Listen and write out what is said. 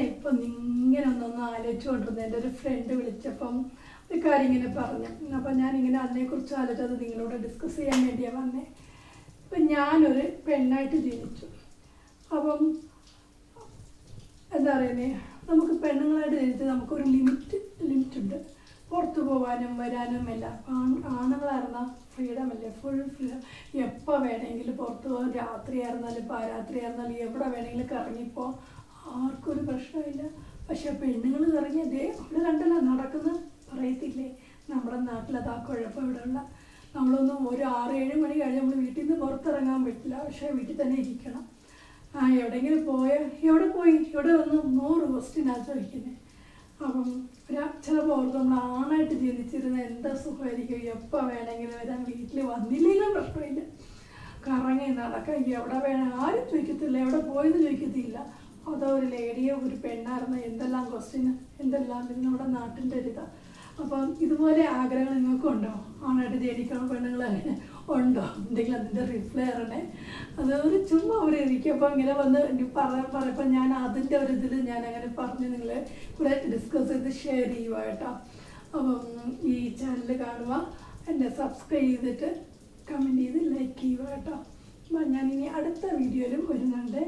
ഇപ്പം ഇങ്ങനെ ഒന്നൊന്ന് ആലോചിച്ചുകൊണ്ടിരുന്നു എന്റെ ഒരു ഫ്രണ്ട് വിളിച്ചപ്പം ഒരു കാര്യം ഇങ്ങനെ പറഞ്ഞു. അപ്പം ഞാനിങ്ങനെ അതിനെക്കുറിച്ച് ആലോചിച്ചത് നിങ്ങളോട് ഡിസ്കസ് ചെയ്യാൻ വേണ്ടിയാണ് വന്നേ. ഇപ്പം ഞാനൊരു പെണ്ണായിട്ട് ജനിച്ചു അപ്പം എന്താ പറയുന്നത് നമുക്ക് പെണ്ണുങ്ങളായിട്ട് ജനിച്ച് നമുക്കൊരു ലിമിറ്റ് ലിമിറ്റ് ഉണ്ട്. പുറത്തു പോകാനും വരാനും എല്ലാം. ആൺ ആണുങ്ങളായിരുന്ന ഫ്രീഡം അല്ലേ? ഫുൾ ഫ്രീഡം എപ്പോൾ വേണമെങ്കിലും പുറത്ത് പോകാൻ രാത്രി ആയിരുന്നാലും പാരാത്രി ആയിരുന്നാലും എവിടെ വേണമെങ്കിലും കറങ്ങിപ്പോ. ആർക്കും ഒരു പ്രശ്നമില്ല. പക്ഷെ പെണ്ണുങ്ങൾ നിറഞ്ഞ ദേ അവിടെ കണ്ടല്ലോ നടക്കുന്നത്. പറയത്തില്ലേ നമ്മുടെ നാട്ടിലത് ആ കുഴപ്പം ഇവിടെയുള്ള. നമ്മളൊന്നും ഒരു ആറ് ഏഴ് മണി കഴിഞ്ഞ് നമ്മൾ വീട്ടിൽ നിന്ന് പുറത്തിറങ്ങാൻ പറ്റില്ല. പക്ഷേ വീട്ടിൽ തന്നെ ഇരിക്കണം. ആ എവിടെയെങ്കിലും പോയാൽ എവിടെ പോയി? എവിടെ വന്ന് നൂറ് ക്വസ്റ്റ്യനാണ് ചോദിക്കുന്നത് അപ്പം ഒരു ചിലപ്പോൾ ഓർത്ത് നമ്മൾ ആണായിട്ട് ജനിച്ചിരുന്ന എന്താ സുഖമായിരിക്കും? എപ്പോൾ വേണമെങ്കിലും വരാൻ വീട്ടിൽ വന്നില്ലെങ്കിലും പ്രശ്നമില്ല. കറങ്ങി നടക്കാൻ എവിടെ വേണം ആരും ചോദിക്കത്തില്ല. എവിടെ പോയെന്ന് ചോദിക്കത്തില്ല. അതോ ഒരു ലേഡിയോ ഒരു പെണ്ണായിരുന്നോ എന്തെല്ലാം ക്വസ്റ്റ്യൻ എന്തെല്ലാം ഇത് നമ്മുടെ നാട്ടിന്റെ ഒരു ഇതാണ് അപ്പം ഇതുപോലെ ആഗ്രഹങ്ങൾ നിങ്ങൾക്കും ഉണ്ടോ? ആണായിട്ട് ജനിക്കണം പെണ്ണുങ്ങൾ അങ്ങനെ ഉണ്ടോ? എന്തെങ്കിലും അതിന്റെ റിപ്ലൈ ഇറണേ അത് ഒരു ചുമ്മാ ഒരു ഇരിക്കുമ്പോൾ ഇങ്ങനെ വന്ന് പറയാൻ പറയപ്പോൾ ഞാൻ അതിന്റെ ഒരു ഇതിൽ ഞാൻ അങ്ങനെ പറഞ്ഞ് നിങ്ങളെ കൂടെ ഡിസ്കസ് ചെയ്ത് ഷെയർ ചെയ്യുക കേട്ടോ അപ്പം ഈ ചാനൽ കാണുക എന്നെ സബ്സ്ക്രൈബ് ചെയ്തിട്ട് കമന്റ് ചെയ്ത് ലൈക്ക് ചെയ്യുക കേട്ടോ അപ്പം ഞാനിനി അടുത്ത വീഡിയോയിലും വരുന്നുണ്ട്.